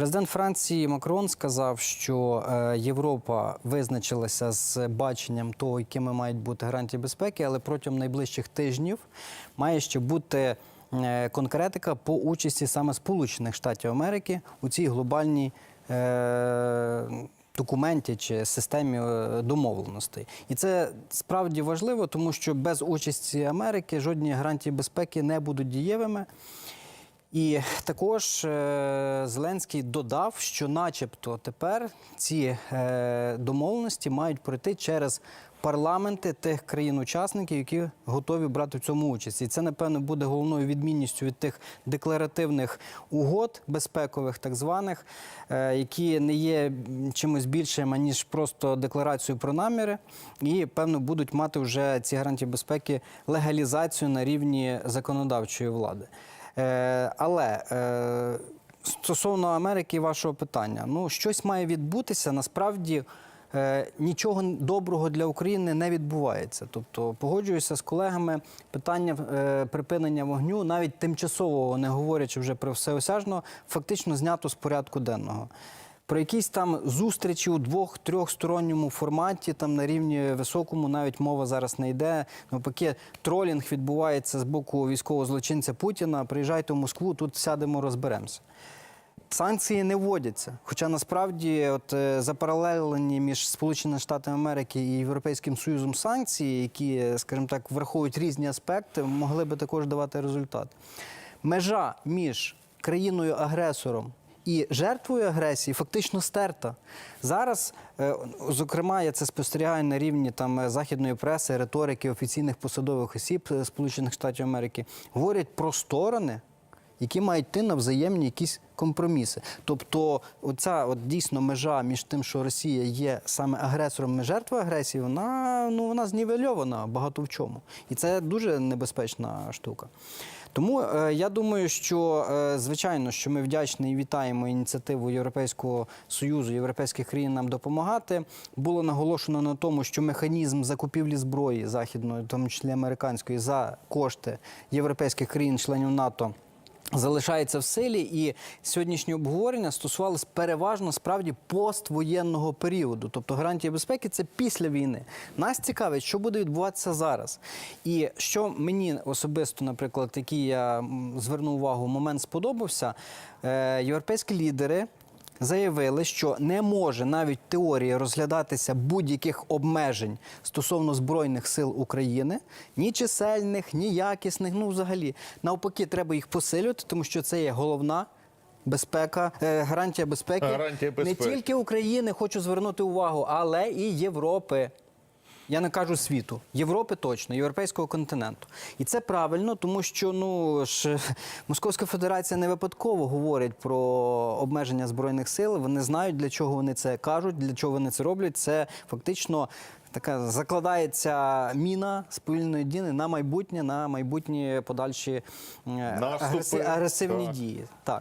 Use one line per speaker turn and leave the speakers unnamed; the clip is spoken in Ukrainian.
Президент Франції Макрон сказав, що е, Європа визначилася з баченням того, якими мають бути гарантії безпеки, але протягом найближчих тижнів має ще бути е, конкретика по участі саме Сполучених Штатів Америки у цій глобальній. е, Документі чи системі домовленостей, і це справді важливо, тому що без участі Америки жодні гарантії безпеки не будуть дієвими. І також е, Зеленський додав, що, начебто, тепер ці е, домовленості мають пройти через парламенти тих країн-учасників, які готові брати в цьому участь. І це, напевно, буде головною відмінністю від тих декларативних угод безпекових, так званих, е, які не є чимось більшим, аніж просто декларацією про наміри, і певно будуть мати вже ці гарантії безпеки легалізацію на рівні законодавчої влади. Е, але е, стосовно Америки і вашого питання, ну щось має відбутися. Насправді е, нічого доброго для України не відбувається. Тобто, погоджуюся з колегами, питання припинення вогню, навіть тимчасового, не говорячи вже про всеосяжного, фактично знято з порядку денного. Про якісь там зустрічі у двох-трьохсторонньому форматі, там на рівні високому, навіть мова зараз не йде. Навпаки, тролінг відбувається з боку військового злочинця Путіна. Приїжджайте в Москву, тут сядемо, розберемося. Санкції не вводяться. Хоча насправді, от е, запаралелені між Сполученими Штатами Америки і Європейським Союзом санкції, які, скажімо так, враховують різні аспекти, могли би також давати результат. Межа між країною-агресором і жертвою агресії фактично стерта. Зараз, е, зокрема, я це спостерігаю на рівні там е, західної преси, риторики офіційних посадових осіб е, Сполучених Штатів Америки, говорять про сторони, які мають йти на взаємні якісь компроміси. Тобто, оця от дійсно межа між тим, що Росія є саме агресором і жертвою агресії, вона ну вона знівельована багато в чому, і це дуже небезпечна штука. Тому е, я думаю, що е, звичайно, що ми вдячні і вітаємо ініціативу Європейського союзу, європейських країн нам допомагати. Було наголошено на тому, що механізм закупівлі зброї західної, в тому числі американської, за кошти європейських країн-членів НАТО. Залишається в силі, і сьогоднішнє обговорення стосувалось переважно справді поствоєнного періоду. Тобто гарантія безпеки це після війни. Нас цікавить, що буде відбуватися зараз. І що мені особисто, наприклад, який я звернув увагу, момент сподобався. Е, європейські лідери заявили, що не може навіть теорії розглядатися будь-яких обмежень стосовно збройних сил України, ні чисельних, ні якісних. Ну, взагалі, навпаки, треба їх посилювати, тому що це є головна. Безпека, е, гарантія безпеки
Гарантія безпеки.
не тільки України, хочу звернути увагу, але і Європи. Я не кажу світу, Європи точно, європейського континенту. І це правильно, тому що ну ж Московська Федерація не випадково говорить про обмеження збройних сил. Вони знають, для чого вони це кажуть, для чого вони це роблять. Це фактично така закладається міна спільної діни на майбутнє, на майбутні подальші е,
Наступи,
агресивні
так.
дії. Так.